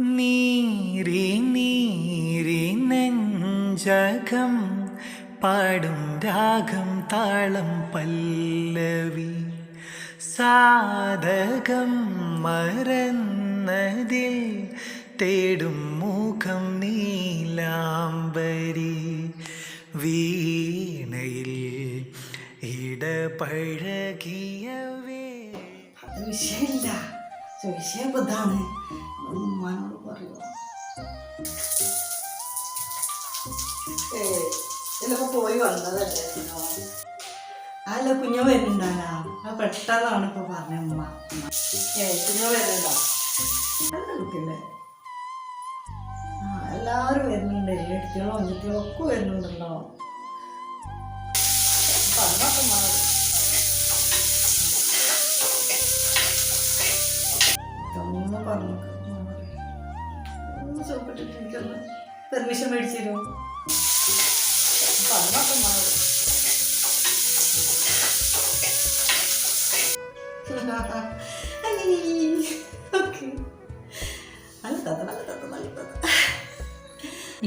നീരി നീരി നെഞ്ചകം പാടും രാഗം താളം പല്ലവി. സാധകം മറന്നതിൽ തേടും മുഖം നീലാംബരി. വീണയിൽ ഇടപഴകിയവേ. അത് വിഷയമില്ല. വിഷയം ചിലപ്പോ പോയി വന്നതല്ലേ. അല്ല? കുഞ്ഞോ വരുന്നുണ്ടാലാ ആ പെട്ടെന്നാണ് ഇപ്പൊ പറഞ്ഞ ഉമ്മ. ഏ കുഞ്ഞോ വരുന്നുണ്ടോ? നല്ല ആ എല്ലാവരും വരുന്നുണ്ട്. ഏട്ടികളും അഞ്ചത്തികളും ഒക്കെ വരുന്നുണ്ടല്ലോ. പറഞ്ഞൊക്കെ മാറും പറഞ്ഞു പെർമിഷൻ മേടിച്ചു തരുമോ? പറഞ്ഞൊക്കെ മാറും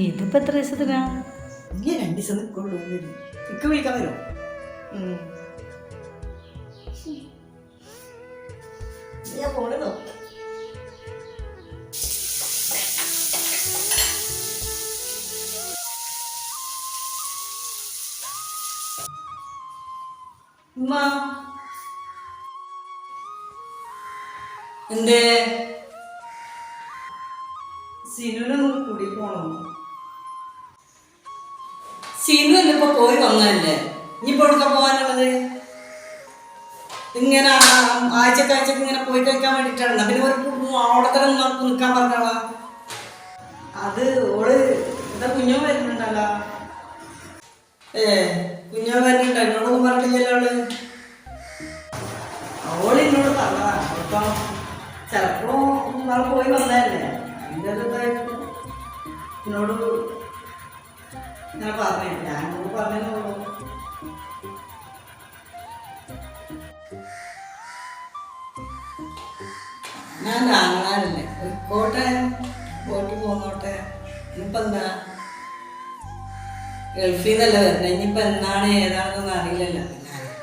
ഇതിപ്പോ എത്ര ദിവസത്തിനാ? ഇനി രണ്ടു ദിവസം നിൽക്കുള്ളൂ ഇക്ക് വിളിക്കാൻ വരുമോ? എന്തേ? സിനുനൊന്നും കൂടി പോണോ? സിനു ഇപ്പൊ പോയി വന്നതല്ലേ? ഇനിയിപ്പോ എവിടെ പോകാനുള്ളത്? ഇങ്ങനെ ആഴ്ചക്ക് ആഴ്ചക്ക് ഇങ്ങനെ പോയി കഴിക്കാൻ വേണ്ടിട്ടാണ് പിന്നെ ഒരു അവിടെ തന്നെ നമുക്ക് നിൽക്കാൻ പറഞ്ഞോളാ. അത് ഓൾ എന്താ കുഞ്ഞോ വരുന്നുണ്ടല്ലോ. ഏ കുഞ്ഞോ വരുന്നുണ്ട് എന്നോടൊന്നും പറഞ്ഞില്ലല്ലോ അവൾ. അവൾ എന്നോട് പറഞ്ഞതാണ് ചിലപ്പോ നാളെ പോയി വന്നതല്ലേ. അതിന്റെ ഇതായിട്ട് എന്നോട് ഇങ്ങനെ പറഞ്ഞു. ഞാൻ പറഞ്ഞോളൂ ഞാൻ ആങ്ങളാനല്ലേ പോയിക്കോട്ടെ പോയിട്ട് പോന്നോട്ടെ. ഇനിയിപ്പോ എന്താ? ഗൾഫിൽ നിന്നല്ല വരുന്നത് ഇനിയിപ്പോ എന്നാണ് ഏതാണെന്നൊന്നും അറിയില്ലല്ലോ.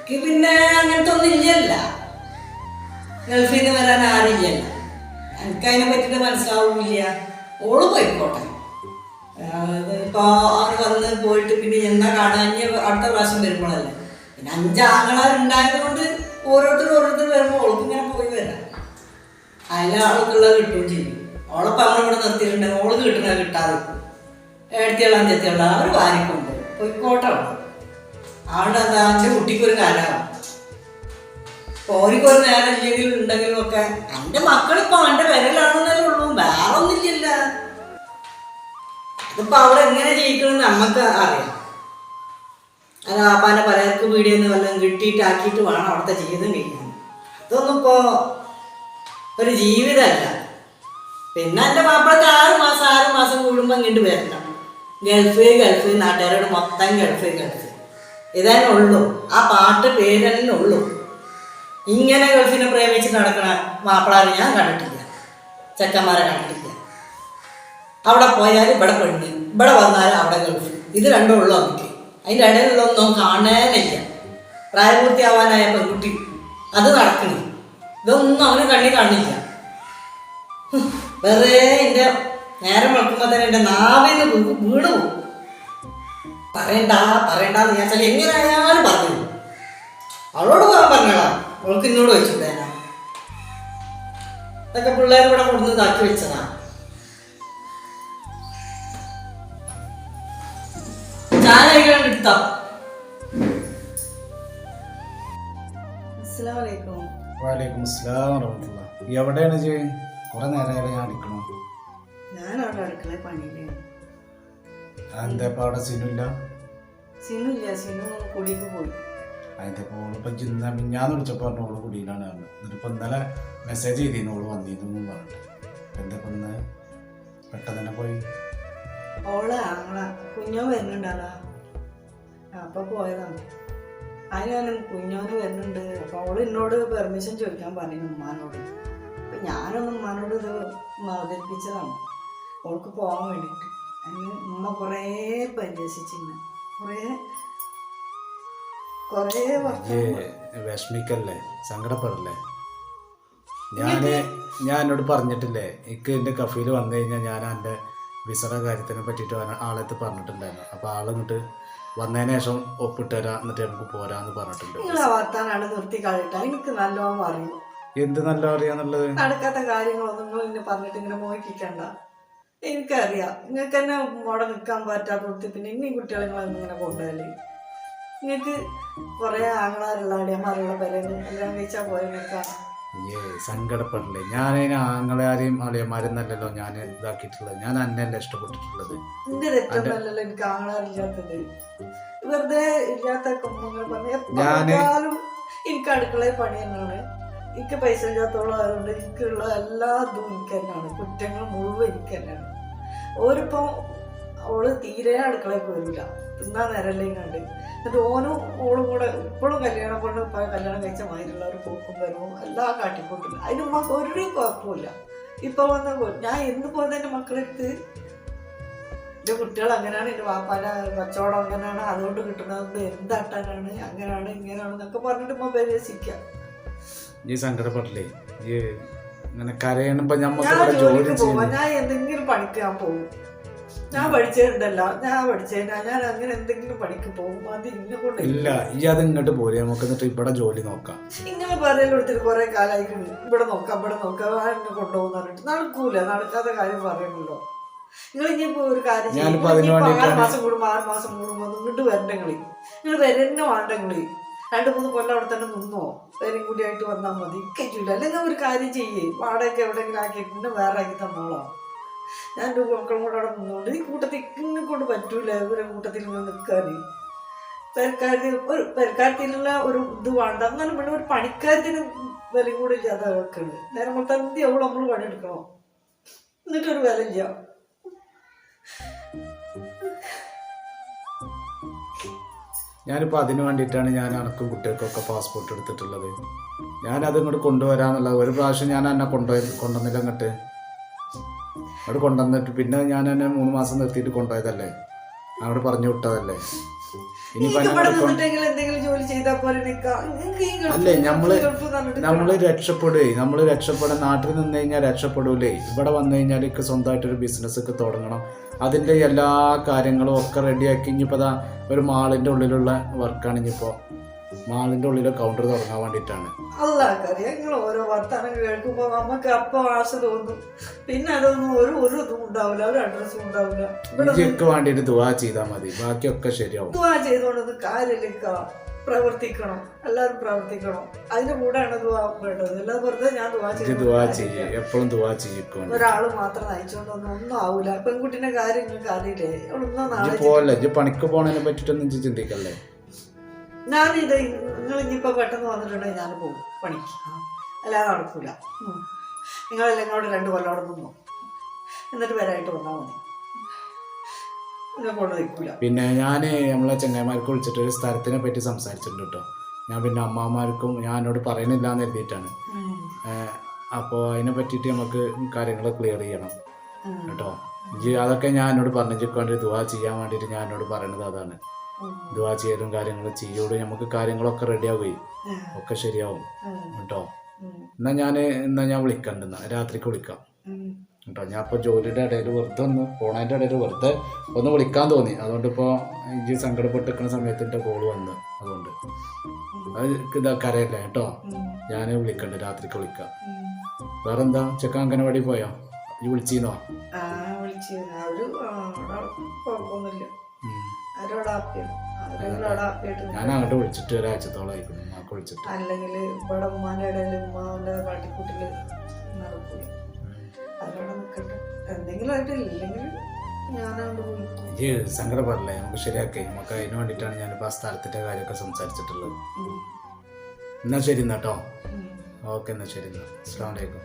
പിന്നെ എനിക്ക് പിന്നെ അങ്ങനത്തെ ഒന്നും ഇല്ലല്ല. ഗൾഫിൽ നിന്ന് വരാൻ ആരില്ലല്ല എനിക്ക് അതിനെ പറ്റിയിട്ട് മനസ്സിലാവില്ല. ഓൾ പോയിക്കോട്ടെ. അത് ഇപ്പൊ അവർ വന്ന് പോയിട്ട് പിന്നെ എന്താ കാണാൻ അടുത്ത പ്രാവശ്യം വരുമ്പോഴല്ലേ. പിന്നെ അഞ്ചാങ്ങളാരുണ്ടായത് കൊണ്ട് ഓരോരുത്തർ ഓരോരുത്തർ വരുമ്പോൾ ഓൾക്ക് ഇങ്ങനെ പോയി വരാം. അതിലെ ആൾക്കുള്ളത് കിട്ടുകയും ചെയ്യും. ഓളപ്പം നമ്മളിവിടെ നിർത്തിയിട്ടുണ്ടെങ്കിൽ ഓൾക്ക് കിട്ടണ കിട്ടാതെ ഏഴത്തിയുള്ള അഞ്ചത്തിയുള്ള അവർ വാരിക്കൊണ്ട് പോയിക്കോട്ടെ. അവിടെ എന്താ എന്റെ കുട്ടിക്കൊരു കാലമാണ് ഓരിക്കൊരു നേരം ഇല്ലെങ്കിലും ഉണ്ടെങ്കിലും ഒക്കെ എന്റെ മക്കളിപ്പോ എന്റെ വിരലാണെന്നല്ലേ ഉള്ളൂ. വേറെ ഒന്നുമില്ല അതിപ്പോ അവിടെ എങ്ങനെ ജയിക്കണമെന്ന് നമുക്ക് അറിയാം. അത് അപ്പാന്റെ പലർക്കും നിന്ന് വല്ലതും കിട്ടിയിട്ടാക്കിയിട്ട് വേണം അവിടുത്തെ ജീവിതം കഴിക്കാൻ. അതൊന്നും ഇപ്പോ ഒരു ജീവിതമല്ല. പിന്നെ എന്റെ മാപ്പിളക്ക് ആറ് മാസം ആറ് മാസം കൂടുമ്പോൾ ഇങ്ങോട്ട് വരണം ഗൾഫ് ഗൾഫ് നാട്ടുകാരോട് മൊത്തം ഗൾഫ് ഗൾഫ് ഇതന്നെ ഉള്ളൂ. ആ പാട്ട് പേര് തന്നെ ഉള്ളൂ. ഇങ്ങനെ ഗൾഫിനെ പ്രേമിച്ച് നടക്കണ മാപ്പിളാരെ ഞാൻ കണ്ടിട്ടില്ല. ചെക്കന്മാരെ കണ്ടിട്ടില്ല. അവിടെ പോയാൽ ഇവിടെ പെണ്ണ് ഇവിടെ വന്നാൽ അവിടെ ഗൾഫ്. ഇത് രണ്ടും ഉള്ളൂ നമുക്ക് അതിന്റെ ഇടയിലുള്ളൊന്നും കാണാനില്ല. പ്രായപൂർത്തിയാവാനായ പെൺകുട്ടി. അത് നടക്കണേ. ഇതൊന്നും അവന് കണ്ണി കാണില്ല. വെറേ എന്റെ നേരം വെളുക്കുമ്പോൾ തന്നെ എന്റെ നാവിന്ന് വീ- പറയണ്ട പോകും പറയണ്ട പറയണ്ടെന്ന് ഞാൻ വെച്ചാൽ എങ്ങനെയായാലും പറഞ്ഞു അവളോട് പോകാൻ പറഞ്ഞടാ അവൾക്ക് എന്നോട് വെച്ചിട്ടേ ഇതൊക്കെ പിള്ളേർ ഇവിടെ കൊടുന്ന് ഇതാക്കി വെച്ചതാ. ചായ എടുത്തോ വറഹമത്തുള്ള എവിടെയാണ് ജി? കുറെ നേരമായി ഞാൻ അടിക്കണം? ഞാൻ അവിടെ അടുക്കള പണിയിലാണ് അതിന്റെ ഇപ്പം അവിടെ സിനില്ല സിനു ഇല്ല സിനു കുടിക്ക് പോയി. മിഞ്ഞാന്ന് പറഞ്ഞു ഓൾ കുടിയിലാണ് പറഞ്ഞത് ഇന്നലെ മെസ്സേജ് ചെയ്തിരുന്നു ഓൾ വന്നിരുന്നു പറഞ്ഞിട്ട്. എന്താ ഇന്ന്? പെട്ടെന്ന് തന്നെ പോയി. ഓൾ ആങ്ങള കുഞ്ഞോ വരുന്നുണ്ടാളാ അപ്പൊ പോയതാണ്. അതിന് കുഞ്ഞോന് വരുന്നുണ്ട്. അപ്പൊ അവൾ എന്നോട് പെർമിഷൻ ചോദിക്കാൻ പറഞ്ഞു ഉമ്മാനോട്. അപ്പം ഞാനൊന്നും ഉമ്മാനോട് ഇത് അവതരിപ്പിച്ചതാണ്. അവൾക്ക് പോകാൻ വേണ്ടിയിട്ട് അതിന് ഉമ്മ കുറേ പരിഹസിച്ചിരുന്നു. കുറേ കുറേ വർഷം വിഷമിക്കല്ലേ? സങ്കടപ്പെടല്ലേ? ഞാൻ ഞാൻ എന്നോട് പറഞ്ഞിട്ടില്ലേ എനിക്ക് എന്റെ കഫയിൽ വന്നു കഴിഞ്ഞാൽ ഞാൻ എന്റെ വിസറ കാര്യത്തിനെ പറ്റിയിട്ട് ആ- ആളെടുത്ത് പറഞ്ഞിട്ടുണ്ടായിരുന്നു. അപ്പോൾ ആളിങ്ങോട്ട് വന്നതിന് ശേഷം ഒപ്പിട്ട് തരാം എന്നിട്ട് നമുക്ക് പോരാന്ന് പറഞ്ഞിട്ടുണ്ട്. നിങ്ങൾ നിർത്തി കളിട്ടാ എനിക്ക് നല്ലോണം അറിയും. എന്ത് നല്ല അറിയാന്നുള്ളത്? നടക്കാത്ത കാര്യങ്ങളൊന്നും നിങ്ങൾ ഇങ്ങനെ പറഞ്ഞിട്ട് ഇങ്ങനെ മോഹിപ്പിക്കണ്ട. എനിക്കറിയാം. നിങ്ങൾക്ക് തന്നെ അവിടെ നിൽക്കാൻ പറ്റാത്തടത്ത് പിന്നെ ഇനി കുട്ടികളെ നിങ്ങൾ ഇങ്ങനെ കൊണ്ടുപോയാൽ നിങ്ങൾക്ക് കുറേ ആങ്ങളാരുള്ള അടിയന്മാരുള്ള പേരെന്ന് എല്ലാം കഴിച്ചാൽ പോയ നിൽക്കാം സങ്കടപ്പെടില്ലേ. ഞാൻ ആങ്ങളാരെയും അളിയന്മാരും നല്ലല്ലോ ഞാൻ ഇതാക്കിയിട്ടുള്ളത്. ഞാൻ അന്നല്ല ഇഷ്ടപ്പെട്ടിട്ടുള്ളത്. എന്റെ തെറ്റൊന്നല്ലല്ലോ എനിക്ക് ആങ്ങളാരില്ലാത്തത്. വെറുതെ ഇല്ലാത്ത കുമ്പങ്ങൾ പറഞ്ഞ് എനിക്ക് അടുക്കളയിൽ പണി തന്നെയാണ് എനിക്ക് പൈസ ഇല്ലാത്തോളം അതുകൊണ്ട് എനിക്കുള്ള എല്ലാ ഇതും എനിക്ക് തന്നെയാണ്. കുറ്റങ്ങൾ മുഴുവൻ എനിക്ക് തന്നെയാണ്. ഓരിപ്പോൾ ഓൾ തീരെ അടുക്കളയിൽ പോയില്ല തിന്നാൻ നേരല്ലേ കണ്ട് എന്നിട്ട് ഓനും ഓളും കൂടെ ഇപ്പോഴും കല്യാണം കൊണ്ട് കല്യാണം കഴിച്ച മാതിരിയുള്ള ഒരു പോക്കും വരവും എല്ലാം കാട്ടിക്കൂട്ടില്ല അതിന് ഉമ്മക്ക് ഒരു കുഴപ്പമില്ല ഇപ്പൊ വന്ന ഞാൻ എന്ന് പോലെ എന്റെ മക്കളെടുത്ത് എന്റെ കുട്ടികൾ അങ്ങനെയാണ് എന്റെ വാപ്പാന്റെ കച്ചവടം അങ്ങനെയാണ്. അതുകൊണ്ട് കിട്ടുന്നത് എന്താട്ടാനാണ് അങ്ങനെയാണ് ഇങ്ങനെയാണ് എന്നൊക്കെ പറഞ്ഞിട്ട് മൊബൈൽ പരിഹസിക്കാം ഈ സങ്കടപ്പെട്ടില്ലേ? ഈ ഇങ്ങനെ കരയണപ്പോ ഞമ്മക്ക് ഞാൻ ഇവിടെ ജോലി ജോലിക്ക് പോകുമ്പോ ചെയ്യുന്നു ഞാൻ എന്തെങ്കിലും പണിക്ക് ഞാൻ പോകും ഞാൻ പഠിച്ചിട്ടുണ്ടല്ലോ ഞാൻ പഠിച്ചതിനാ ഞാൻ അങ്ങനെ എന്തെങ്കിലും പണിക്ക് പോകും അത് ഇന്നെ കൊണ്ട് ഇല്ല ഈ അത് ഇങ്ങോട്ട് പോരെ. നമുക്ക് എന്നിട്ട് ഇവിടെ ജോലി നോക്കാം. ഇങ്ങനെ പറയലെടുത്തിട്ട് കുറെ കാലമായിട്ടുണ്ട് ഇവിടെ നോക്കാം ഇവിടെ നോക്കാം. ആ എന്നെ കൊണ്ടുപോകുന്ന പറഞ്ഞിട്ട് നടക്കൂല. നടക്കാത്ത കാര്യം പറയണല്ലോ നിങ്ങൾ ഇനിയിപ്പോ ഒരു കാര്യം ചെയ്യ്. ഞാനിപ്പോ അതിന് ഇനിയിപ്പോ ആറ് വേണ്ടിയിട്ടാണ് മാസം കൂടുമ്പോ ആറ് മാസം കൂടുമ്പോ ഇങ്ങോട്ട് വരണ്ടെങ്കിൽ നിങ്ങൾ വരന്നെ വേണ്ട നിങ്ങൾ. രണ്ട് മൂന്ന് കൊല്ലം അവിടെ തന്നെ നിന്നോ? പേരും കൂടി ആയിട്ട് വന്നാൽ മതി. കഴിച്ചില്ല അല്ലെങ്കിൽ ഒരു കാര്യം ചെയ്യേ. വാടകയൊക്കെ എവിടെയെങ്കിലും ആക്കിയിട്ടുണ്ട് വേറെ ആക്കി തന്നോളാം. ഞാൻ എന്റെ മക്കളും കൂടെ അവിടെ നിന്നുകൊണ്ട് ഈ കൂട്ടത്തിൽ ഇങ്ങനെ കൊണ്ട് പറ്റൂല ഇവരെ കൂട്ടത്തിൽ ഇങ്ങനെ നിൽക്കാൻ പെരക്കാരത്തിൽ ഒരു പെരക്കാരത്തിലുള്ള ഒരു ഇത് വേണ്ട. എന്നാലും പിന്നെ ഒരു പണിക്കാരത്തിന് വില കൂടെ ഇല്ലാതെ വെക്കുന്നത് നേരം കൊണ്ട് എന്ത് എവിടെ നമ്മൾ പണിയെടുക്കണം. എന്നിട്ടൊരു വില ഇല്ല ഞാനിപ്പോ അതിന് വേണ്ടിയിട്ടാണ് ഞാൻ അനക്കും കുട്ടികൾക്കൊക്കെ പാസ്പോർട്ട് എടുത്തിട്ടുള്ളത്. ഞാൻ അത് ഇങ്ങോട്ട് കൊണ്ടുവരാന്നുള്ളത് ഒരു പ്രാവശ്യം ഞാൻ എന്നെ കൊണ്ടുപോയി കൊണ്ടുവന്നില്ല അങ്ങോട്ട് അവിടെ കൊണ്ടുവന്നിട്ട് പിന്നെ ഞാൻ എന്നെ മൂന്ന് മാസം നിർത്തിയിട്ട് കൊണ്ടുപോയതല്ലേ? അങ്ങോട്ട് പറഞ്ഞു വിട്ടതല്ലേ? ഇനിയിപ്പോ അല്ലേ, നമ്മൾ നമ്മൾ എന്ന് നമ്മൾ രക്ഷപ്പെടാൻ നാട്ടിൽ നിന്ന് കഴിഞ്ഞാൽ രക്ഷപ്പെടൂലേ. ഇവിടെ വന്നു കഴിഞ്ഞാൽ എനിക്ക് സ്വന്തമായിട്ടൊരു ബിസിനസ് ഒക്കെ തുടങ്ങണം. അതിന്റെ എല്ലാ കാര്യങ്ങളും ഒക്കെ റെഡിയാക്കി ഇനിയിപ്പോ ഒരു മാളിന്റെ ഉള്ളിലുള്ള വർക്കാണ് ഇനിയിപ്പോൾ മാളിന്റെ ഉള്ളിലെ കൗണ്ടർ തുടങ്ങാൻ വേണ്ടിട്ടാണ് അല്ലാക്കറിയാം നിങ്ങൾ ഓരോ വർത്തമാനം കേൾക്കുമ്പോൾ നമുക്ക് അപ്പം ആശ തോന്നും. പിന്നെ അതൊന്നും ഒരു ഒരു ഇതും ഉണ്ടാവില്ല ഒരു അഡ്രസ്സും ഉണ്ടാവില്ല. ഇവിടെ ഇതൊക്കെ വേണ്ടിയിട്ട് ദുവാ ചെയ്താൽ മതി. ബാക്കിയൊക്കെ ശരിയാവും. ദുവാ ചെയ്തോണ്ടത് കാര്യമില്ല പ്രവർത്തിക്കണം. എല്ലാവരും പ്രവർത്തിക്കണം. അതിന്റെ കൂടെയാണ് ദുവാ വേണ്ടത്. അല്ലാതെ വെറുതെ ഞാൻ ദുവാ ചെയ്യും ചെയ്തു ദുവാ ചെയ്യും. എപ്പോഴും ദുവാ ചെയ്യും ഒരാൾ മാത്രം നയിച്ചോണ്ടൊന്നും ഒന്നും ആവൂല. പെൺകുട്ടിന്റെ കാര്യം നിങ്ങൾക്ക് അറിയില്ലേ? ഒന്നും നാളെ പണിക്ക് പോണതിനെ പറ്റിട്ടൊന്നും ഇജ്ജ് ചിന്തിക്കല്ലേ ഞാനിത് നിങ്ങൾ ഇനിയിപ്പോൾ പെട്ടെന്ന് വന്നിട്ടുണ്ടെങ്കിൽ ഞാൻ പോകും പണിക്ക്. അല്ലാതെ നടക്കൂല. ഉം. നിങ്ങളെല്ലാം കൂടെ രണ്ട് കൊല്ലം അവിടെ നിന്നോ? എന്നിട്ട് വരായിട്ട് വന്നാൽ മതി. പിന്നെ ഞാൻ നമ്മളെ ചങ്ങായിമാർക്ക് വിളിച്ചിട്ട് ഒരു സ്ഥലത്തിനെ പറ്റി സംസാരിച്ചിട്ടുണ്ട് കേട്ടോ. ഞാൻ പിന്നെ അമ്മമാർക്കും ഞാൻ എന്നോട് പറയുന്നില്ല എന്ന് എഴുതിയിട്ടാണ് അപ്പോൾ അതിനെ പറ്റിയിട്ട് നമുക്ക് കാര്യങ്ങൾ ക്ലിയർ ചെയ്യണം. കേട്ടോ. അതൊക്കെ ഞാൻ എന്നോട് പറഞ്ഞു കൊണ്ട് ദുവാ ചെയ്യാൻ വേണ്ടിയിട്ട് ഞാൻ എന്നോട് പറയണത് അതാണ്. ദുവാ ചെയ്യലും കാര്യങ്ങളും ചെയ്യോട് നമുക്ക് കാര്യങ്ങളൊക്കെ റെഡിയാവുകയും ഒക്കെ ശരിയാവും കേട്ടോ. എന്നാ ഞാൻ എന്നാ ഞാൻ വിളിക്കണ്ടെന്ന രാത്രിക്ക് വിളിക്കാം. കേട്ടോ ഞാൻ ഇപ്പോൾ ജോലിയുടെ ഇടയിൽ വെറുതെ ഒന്ന് പോണതിന്റെ ഇടയിൽ വെറുതെ ഒന്ന് വിളിക്കാൻ തോന്നി. അതുകൊണ്ട് ഇപ്പോൾ എനിക്ക് സങ്കടപ്പെട്ട് നിൽക്കുന്ന സമയത്ത് എന്റെ കോൾ വന്ന് അതുകൊണ്ട്. അത് ഇതാ കരയല്ലേ കേട്ടോ. ഞാൻ വിളിക്കണ്ട് രാത്രിക്ക് വിളിക്കാം. വേറെന്താ? ചെക്ക അംഗനവാടി പോയോ? ഈ വിളിച്ചിരുന്നോ ഞാൻ അങ്ങോട്ട് വിളിച്ചിട്ട് ഒരാഴ്ചത്തോളം ആയിക്കുന്നു ഉമ്മാക്ക് വിളിച്ചിട്ട്. അല്ലെങ്കിൽ ഇവിടെ ഉമ്മാന്റെ ഇടയിൽ ഉമ്മാന്റെ കാട്ടിക്കൂട്ടിൽ നടക്കൂല. നിൽക്കട്ടെ എന്തെങ്കിലും ആയിട്ട് ഇല്ലെങ്കിൽ സങ്കടപ്പെടില്ലേ നമുക്ക് ശരിയാക്കേ. നമുക്ക് അതിന് വേണ്ടിയിട്ടാണ് ഞാനിപ്പോൾ ആ സ്ഥലത്തിന്റെ കാര്യമൊക്കെ സംസാരിച്ചിട്ടുള്ളത്. എന്നാ എന്നാൽ ശരി എന്നാട്ടോ. ഓക്കെ എന്നാൽ ശരി എന്നാൽ അസ്സാം വലൈക്കും